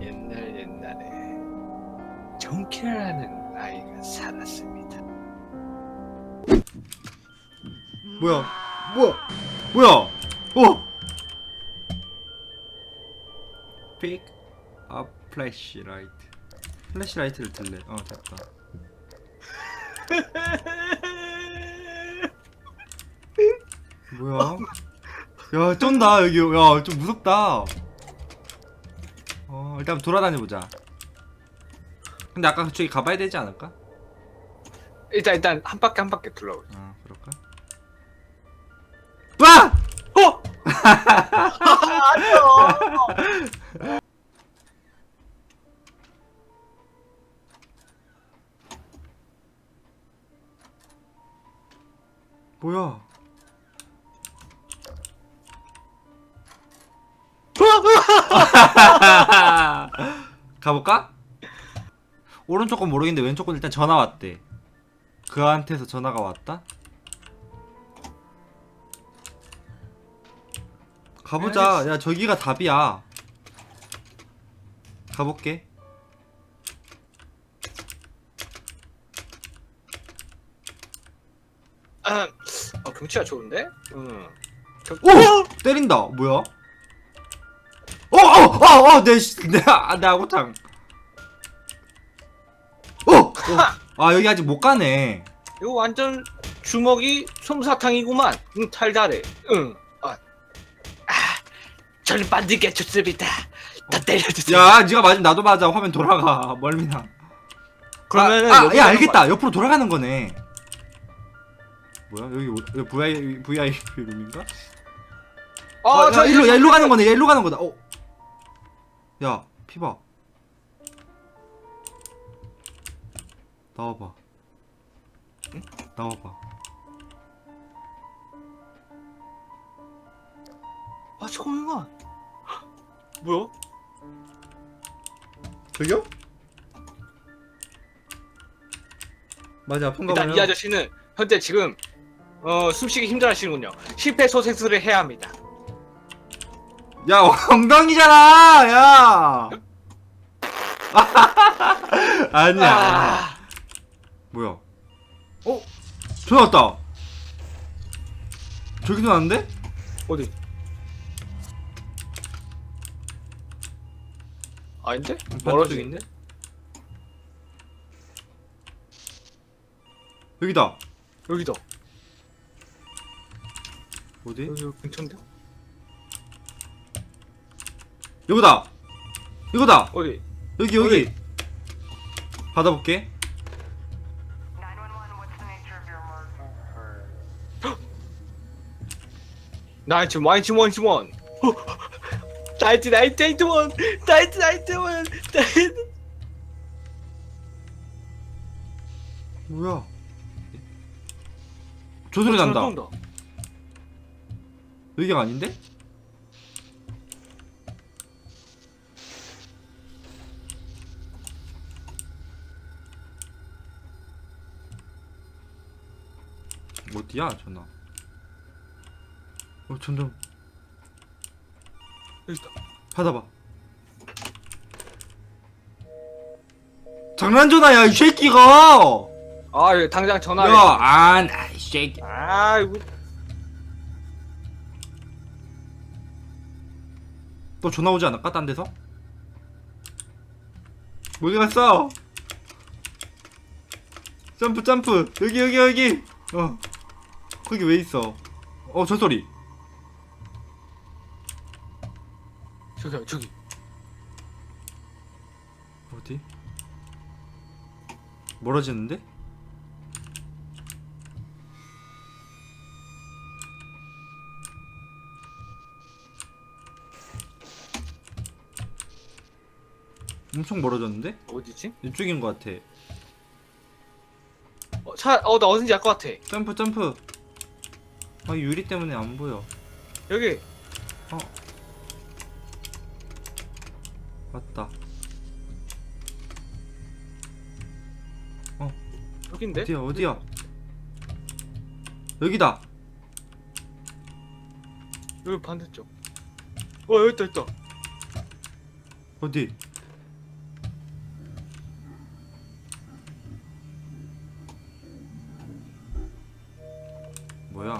옛날 옛날에 정키라는 아이가 살았습니다. 뭐야? 뭐야? 뭐야? 어? 픽아 플래시라이트 플래시라이트를 들래 어 됐다 뭐야? 야 쩐다 여기 야 좀 무섭다 어 일단 돌아다녀 보자 근데 아까 그쪽에 가봐야 되지 않을까? 일단 일단 한 바퀴 한 바퀴 둘러보자. 아 그럴까? 와! 어? 뭐야? 가볼까? 오른쪽 건 모르겠는데 왼쪽 건 일단 전화 왔대. 그한테서 전화가 왔다. 가보자. 야 저기가 답이야. 가볼게. 아, 어, 경치가 좋은데? 응. 경... 오! 때린다. 뭐야? 어, 어, 어, 어, 내, 씨, 내, 아, 내 아구탕. 어, 어. 아, 여기 아직 못 가네. 이거 완전 주먹이 솜사탕이구만. 응, 달달해. 응. 아, 아 저는 만들게 좋습니다. 다 때려주세요. 야, 네가 맞으면 나도 맞아. 화면 돌아가. 멀미나. 그러면은 아, 아, 야, 알겠다. 옆으로 돌아가는 거네. 뭐야? 여기, 여기 VI, VIP 룸인가? 아, 아, 저 야, 일로, 야, 일로 가는 거네. 야, 일로 가는 거다. 어. 야, 피봐. 나와봐. 응? 나와봐. 아, 잠깐만. 뭐야? 저기요? 맞아, 아픈가 일단 보네요. 이 아저씨는 현재 지금 어, 숨쉬기 힘들어하시는군요. 심폐소생술을 해야 합니다. 야, 엉덩이잖아! 야! 아니야. 아, 뭐야? 어? 전화 왔다. 저기도 왔는데? 어디? 아닌데? 멀어져 있네. 여기다. 여기다. 어디? 여기 근처인데? 이거다. 이거다. 어디? 여기 여기. 받아볼게. 911, what's the nature of your emergency? 나이츠 와인츠 원츠 원. 나이트 나이트 나이트 원. 나이트 나이트 원. 나이트. 뭐야? 저 소리 난다. 온다. 여기가 아닌데? 어디야 전화? 어 점점 여기 있다. 받아봐. 장난 전화야 이 새끼가. 아, 여기 당장 전화해. 야, 안, 아이 새끼. 아, 이거 또 전화 오지 않을까? 딴 데서? 어디 갔어? 점프 점프 여기 여기 여기 어 거기 왜 있어 어 저 소리 저기 저기. 어디 멀어지는데? 엄청 멀어졌는데? 어디지? 이쪽인 것 같아 어, 차, 어, 나 어딘지 알 것 같아. 점프 점프 아 유리 때문에 안 보여 여기. 맞다 여긴데? 어디야 어디야 여기다 여기 반대쪽. 어, 여기 있다, 있다. 어디 뭐야?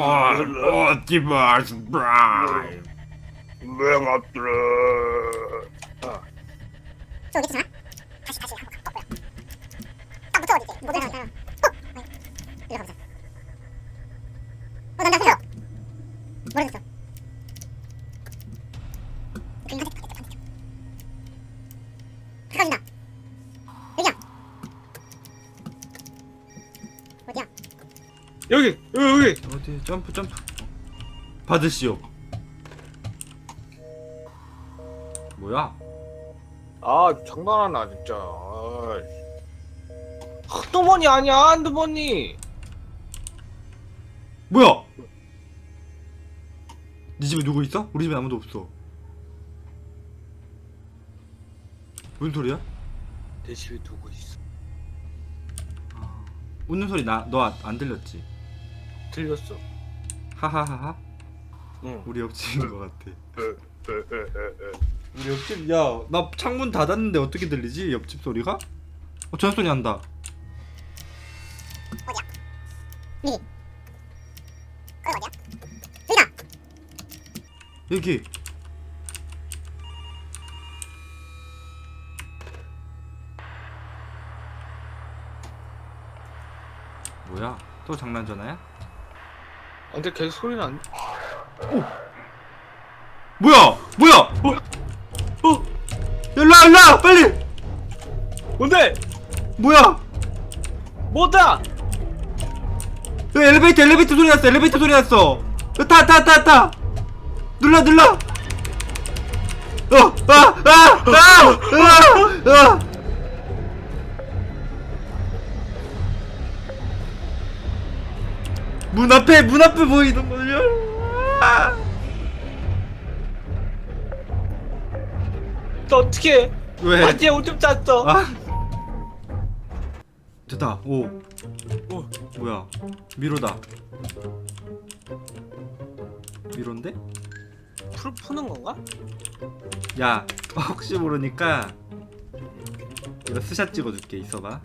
아, 어티버스 프라임. 저 어디 있잖아? 다시 다시 한번 가. 어, 딱 붙어 어디지? 모델 하나. 어, 이리 가보자. 어, 난다 보여. 모르겠어. 그림 한 대, 한 대, 한 대. 가까워진다. 여기야. 어디야? 여기 여기 여기 어디 점프 점프. 받으시오. 뭐야? 아 장난하나 진짜 아이씨. 한두번이 아니야 한두번이 뭐야? 네 집에 누구 있어? 우리 집에 아무도 없어. 무슨 소리야? 내 집에 누구 있어 아, 웃는 소리 나 너 안 들렸지? 들렸어 하하하하. 응 우리 옆집인 것 같아. 우리 옆집 야 나 창문 닫았는데 어떻게 들리지 옆집 소리가? 어 전화 소리 난다. 미리. 거기 어디야? 여기다. 여기. 뭐야? 또 장난 전화야? 아, 근데 계속 소리 난 뭐야? 뭐야? 어? 어? 일로 일로 빨리. 뭔데 뭐야? 뭐다 여기 엘리베이터 엘리베이터 소리 났어 엘리베이터 소리 났어 타 타 타 타 눌러 눌러 어아아아아아 문 앞에 문 앞에 보이는 거냐 아. 너 어떻게 왜? 바지에 오줌 쌌어. 아. 됐다. 오. 오. 뭐야? 미로다. 미로인데? 풀 푸는 건가? 야 혹시 모르니까 이거 스샷 찍어줄게. 있어봐.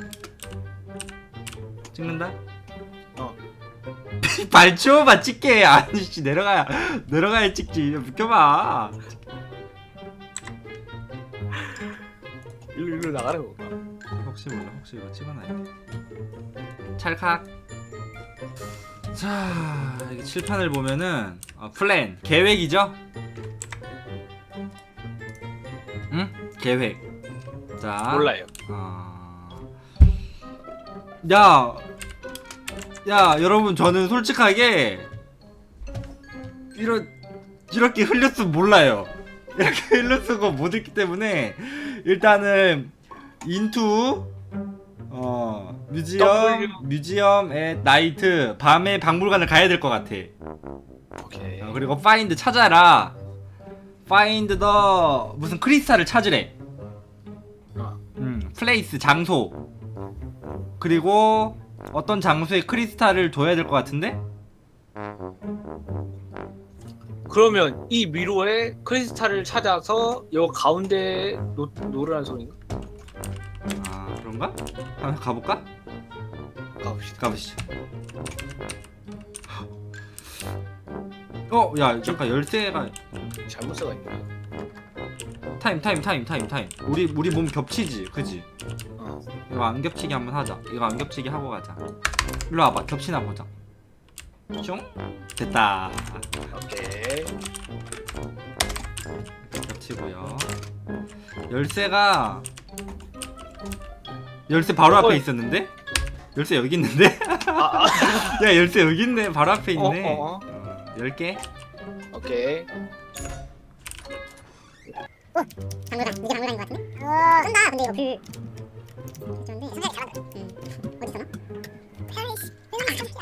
찍는다? 어. 발치워봐 찍게. 아니씨 내려가야 내려가야 찍지. 비켜봐. 일로 일로 건가 혹시 몰라. 혹시 이거 찍어놔야 돼. 찰칵. 자 이게 칠판을 보면은 어, 플랜. 계획이죠? 응? 계획. 자. 몰라요. 어... 야, 야, 여러분, 저는 솔직하게 이런 이렇게 흘렸으면 몰라요. 이렇게 흘렸으고 못 읽기 때문에 일단은 인투 어 뮤지엄 W. 뮤지엄 의 나이트 밤에 박물관을 가야 될 것 같아. 오케이 어, 그리고 파인드 찾아라. 파인드 더 무슨 크리스탈을 찾으래. 어. 음, 플레이스 장소. 그리고 어떤 장소에 크리스탈을 둬야 될 것 같은데? 그러면 이 미로에 크리스탈을 찾아서 요 가운데 놓, 놓으라는 소리인가? 아 그런가? 한번 가볼까? 가봅시다 가보시죠. 어, 야, 잠깐 열쇠가 잘못 써가 있네 타임, 타임, 타임, 타임, 타임. 우리 우리 몸 겹치지, 그지? 어. 이거 안 겹치게 한번 하자. 이거 안 겹치게 하고 가자. 일로 와봐, 겹치나 보자. 슝, 됐다. 오케이 겹치고요. 열쇠가 열쇠 바로 앞에 어이. 있었는데? 열쇠 여기 있는데? 아, 아 야 열쇠 여기 있네 바로 앞에 있네 어, 어, 어. 어, 10개? 오케이 방글강 이게 방글강인 것 같은데? 어 쏜다 근데 이거. 불 좋은데 상당히 잘한다. 응. 어디 있었나? 페리시 진짜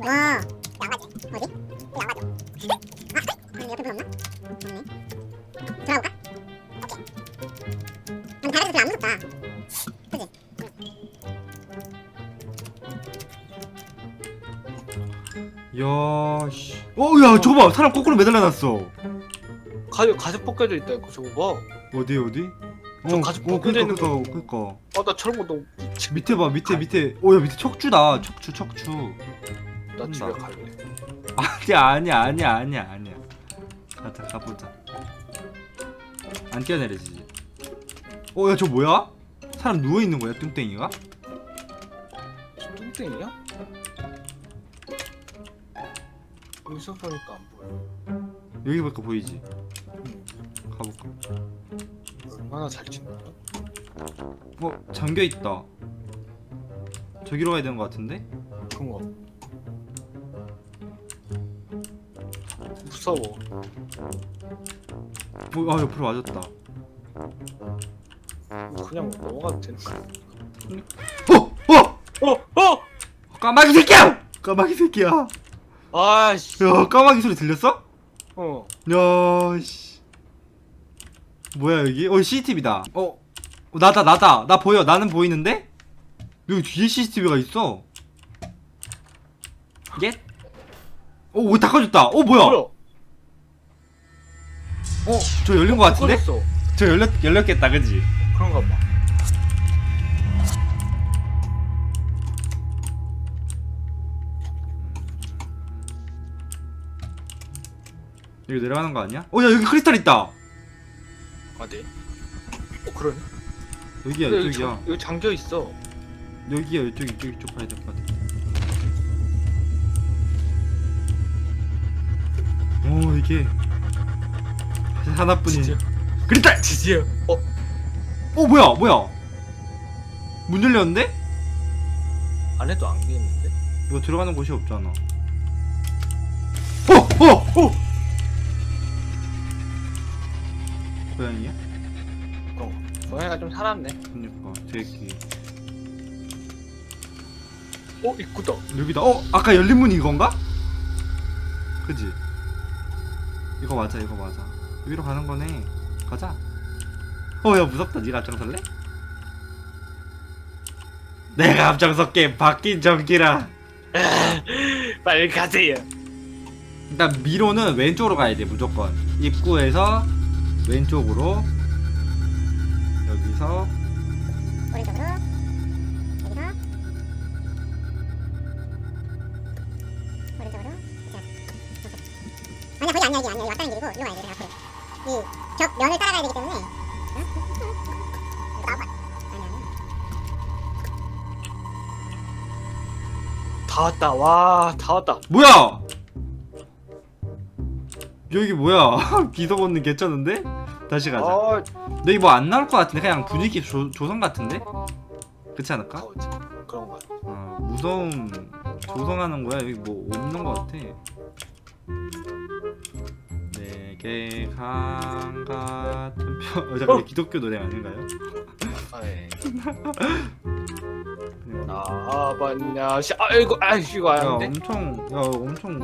네. 와 양아지 어디? 양아지 아 아니 옆에 불 없나? 없네. 들어가볼까? 오케이. 다른 별로 안 무섭다. 그지? 야 씨. 어야 저거 봐. 사람 거꾸로 매달려놨어 가죽 가죽 벗겨져 있다 이거 저거 봐 어디 어디? 저 가죽 벗겨져 있는 거. 그니까 그니까 아나 저런 거 너무 밑에 봐 밑에 밑에 오야 밑에 척추다 척추 척추 나 집에 혼나. 갈래. 아니야 아니야 아니야 아니야 아니야 가자 가보자 안 뛰어내리지 어야 저 뭐야? 사람 누워있는 거야 뚱땡이가? 저 뚱땡이야? 여기서 보니까 안 보여. 여기 보니까 보이지? 가볼까 얼마나 잘 찍나? 어 잠겨 있다 저기로 가야 되는 거 같은데? 거. 무서워. 어, 아 옆으로 맞았다 그냥 넘어가도 되는 거야. 어! 어! 어! 어! 까마귀 새끼야! 까마귀 새끼야 아씨. 야 까마귀 소리 들렸어? 어. 야, 씨. 뭐야 여기? 어 CCTV다. 어, 어, 나다 나다. 나 보여. 나는 보이는데? 여기 뒤에 CCTV가 있어. 예? 어, 오 닦아줬다. 어 뭐야? 뭐야? 어, 저 열린 거 같은데? 꺼졌어. 저 열렸 열렸겠다, 그지? 그런가 봐. 여기 내려가는 거 아니야? 어, 야 여기 크리스탈 있다. 아 네. 어 그러네. 여기야 근데 여기, 이쪽이야. 장- 여기 잠겨 있어. 여기야 이쪽 이쪽 이쪽 가야 될 것 같아. 오 이게 하나뿐인 드디어. 크리스탈. 드디어. 어어 뭐야 뭐야 문 열렸는데? 안에도 안개 있는데. 이거 들어가는 곳이 없잖아 어! 어! 어! 고양이야? 어. 고양이가 좀 살았네. 그니까 새끼 어 입구다. 여기다 어! 아까 열린 문이 이건가? 그지? 이거 맞아 이거 맞아 위로 가는 거네 가자 어야 무섭다 니가 앞장설래? 내가 앞장설게 바뀐 전기라 빨리 가세요. 일단 미로는 왼쪽으로 가야 돼 무조건 입구에서 왼쪽으로. 여기서. 오른쪽으로. 여기서. 오른쪽으로. 자 아니야 거기 아니야 이게 아니야. 왔다는 길이고 이리 와야 돼 앞으로. 이벽 면을 따라가야 되기 때문에. 다 왔다. 와, 다 왔다. 뭐야 여기 뭐야 기석 얻는 개쩌는데? 다시 가자 아, 근데 이거 뭐 안 나올 것 같은데 그냥 분위기 조, 조성 같은데? 그렇지 않을까? 가오지. 그런 거. 같아. 아, 무서움 조성하는 거야 여기 뭐 없는 것 같아 내게 강 같은 표 어, 잠깐 어. 기독교 노래 아닌가요? 아, 예. 그냥 나봤냐? 씨, 아 이거 아 이거 야 아닌데. 엄청 야 엄청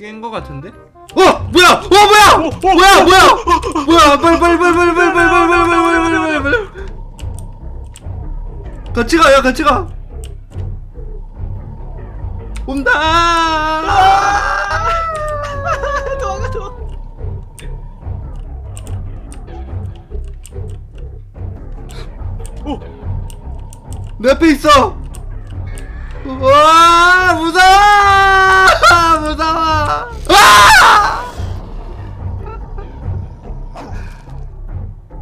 깬 거 같은데? 어 뭐야 어 뭐야 뭐야 뭐야 뭐야 빨리 빨리 빨리 빨리 빨리 빨리 빨리 빨리 빨리 빨리 빨리 빨리 같이 가 야 같이 가 온다 도망가 도망가. 내 앞에 있어 와 무서워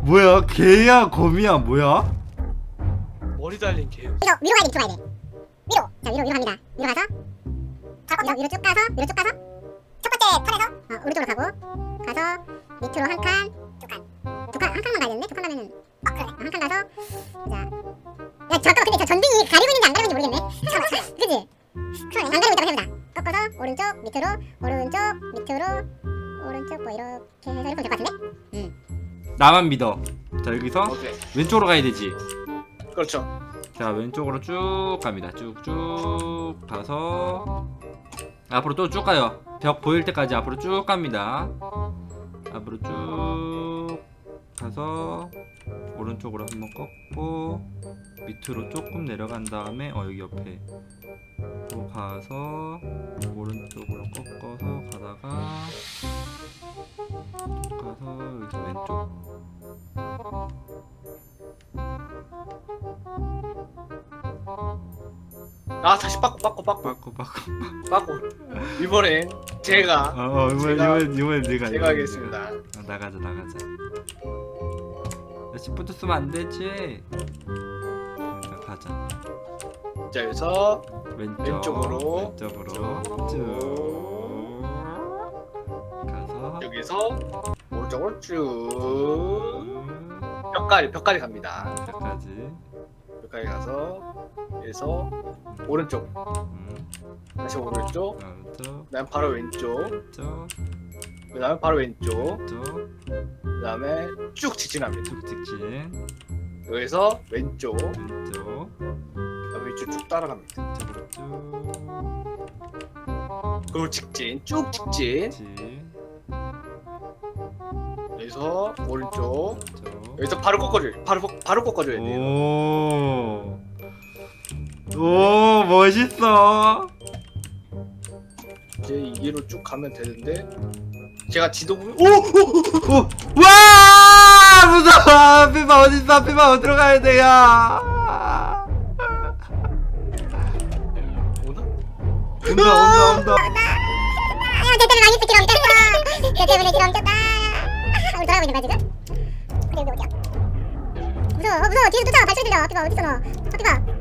뭐야? 개야? 거미야? 뭐야? 머리 달린 개. 위로 위로 가야 돼 밑으로 가야 돼. 위로. 자 위로 위로 갑니다. 위로 가서. 위로, 위로 쭉 가서 위로 쭉 가서. 첫 번째 턴에서 어, 오른쪽으로 가고. 가서 밑으로 한 칸 두 칸 두 칸 한 칸만 가야 되는데 두 칸 가면은 아 그래 한 칸 가서 자 야 잠깐만 근데 저 전등이 가리고 있는지 안 가리고 있는지 모르겠네. 잠깐만 그지? 그러네. 안 가리고 있다고 해보자. 꺾어서 오른쪽 밑으로 오른쪽 밑으로 오른쪽 뭐 이렇게 해서 이렇게 될것 같은데 나만 믿어. 자 여기서 오케이. 왼쪽으로 가야 되지. 그렇죠. 자 왼쪽으로 쭉 갑니다. 쭉쭉 가서 앞으로 또 쭉 가요. 벽 보일 때까지 앞으로 쭉 갑니다. 앞으로 쭉 가서 오른쪽으로 한번 꺾고 밑으로 조금 내려간 다음에 어 여기 옆에 또 가서 오른쪽으로 꺾어서 가다가 가서 여기서 왼쪽 아 다시 빠꾸 빠꾸 빠꾸 바꿔 바꿔 빠꾸 이번엔 제가 어, 어 이번 제가- 이번 이번 내가 제가 하겠습니다. 어, 나가자 나가자. 나 10분 쓰면 안 되지? 자, 가자. 자 여기서 왼쪽 왼쪽으로. 왼쪽으로. 쭉. 가서. 여기서 오른쪽으로 쭉. 음, 벽까지 벽까지 갑니다. 여기까지. 벽까지 가서 여기서 오른쪽. 음, 다시 오른쪽. 오른쪽. 그다음 바로 왼쪽. 왼쪽. 그 다음에 바로 왼쪽. 왼쪽. 그 다음에 쭉 직진합니다. 쭉 직진. 여기서 왼쪽. 왼쪽. 그다음에 쭉, 쭉 따라갑니다. 왼쪽으로 쭉 그리고 직진. 쭉 직진. 직진. 여기서 오른쪽. 왼쪽. 여기서 바로 꺾어줘요 바로 꺾- 바로 꺾어줘야 돼요. 오. 오, 멋있어. 이제 이 길로 쭉 가면 되는데 제가 지도 보면 오! 오, 와! 무서워. 피바 어딨어? 피바 어디로 가야 돼, 야? 오나? 온다, 온다, 온다. 아, 내 때문에 많이 길 엉켰어. 내 때문에 길 엉켰다. 아, 우리 돌아가고 있는 거야 지금? 근데 여기 어디야? 무서워, 어, 무서워. 뒤에서 쫓아와. 발소리 들려. 하피가 어딨어 너? 하피가.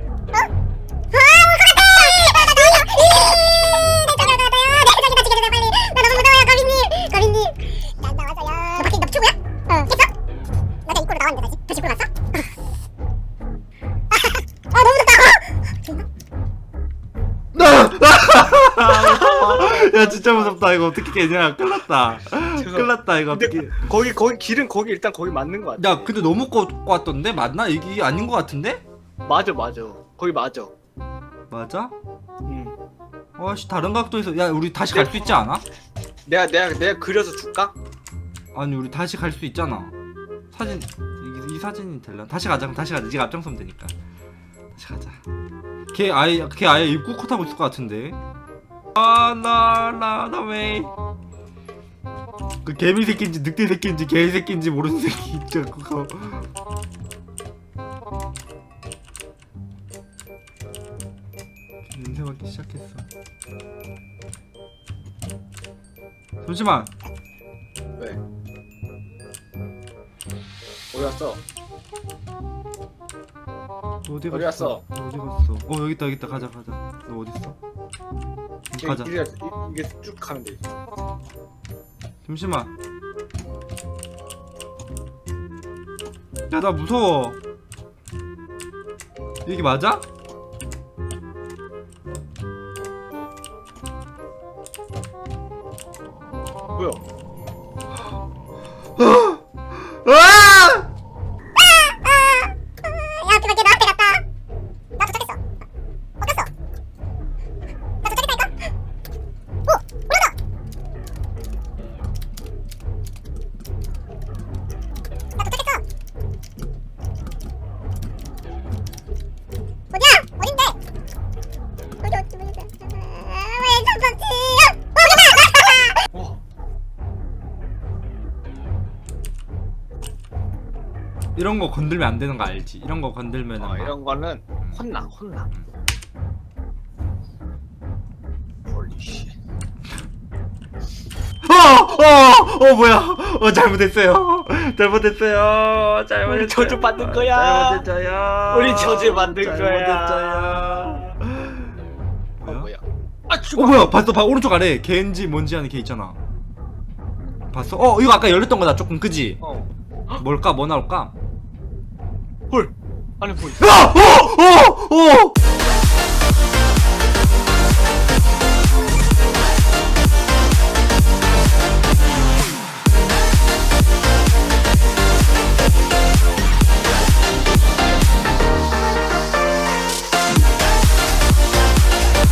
무섭다. 이거 어떻게 깨냐? 끝났다. 끝났다. 이거 근데 어떻게. 거기 거기 길은 거기 일단 거기 맞는 거 같아 야, 근데 너무 꺾고 왔던데? 맞나? 이게 아닌 것 같은데? 맞아 맞아 거기 맞아 맞아? 음. 아씨, 다른 각도에서. 야, 우리 다시 갈 수 있지 않아? 내가 내가 내가 그려서 줄까? 아니 우리 다시 갈 수 있잖아 사진 이, 이 사진이 될라 다시 가자 그럼 다시 가자 네가 앞장서면 되니까 다시 가자 걔 아예 걔 아예 입구 컷하고 있을 것 같은데 아나 나나왜 그 개미 새끼인지 늑대 새끼인지 개 새끼인지 모르는 새끼 있죠 그거 냄새 맡기 시작했어 잠시만 왜? 어디 갔어? 너 어디 어디 갔어? 갔어? 너 어디 갔어? 어 여기 있다 여기 있다 가자 가자. 너 어디 있어? 이게, 가자. 이게, 이게 쭉 가면 돼 잠시만. 야 나 무서워. 이게 맞아? 이런 거 건들면 안 되는 거 알지? 이런 거 건들면 어, 이런 거는 혼나 혼나 홀리씨 어! 어! 어 뭐야? 어 잘못했어요. 잘못했어요. 잘못했어요. 우리 저주 받는 거야. 잘못했어요. 우리 저주 받는 거야. 어 뭐야? 뭐야? 아어 죽어 뭐야? 봤어? 봐 오른쪽 아래 개인지 뭔지 하는 개 있잖아. 봤어? 어 이거 아까 열렸던 거다 조금 그지? 어. 뭘까? 뭐 나올까? 헐 안에 뭐 있어? 아! 어! 어! 어!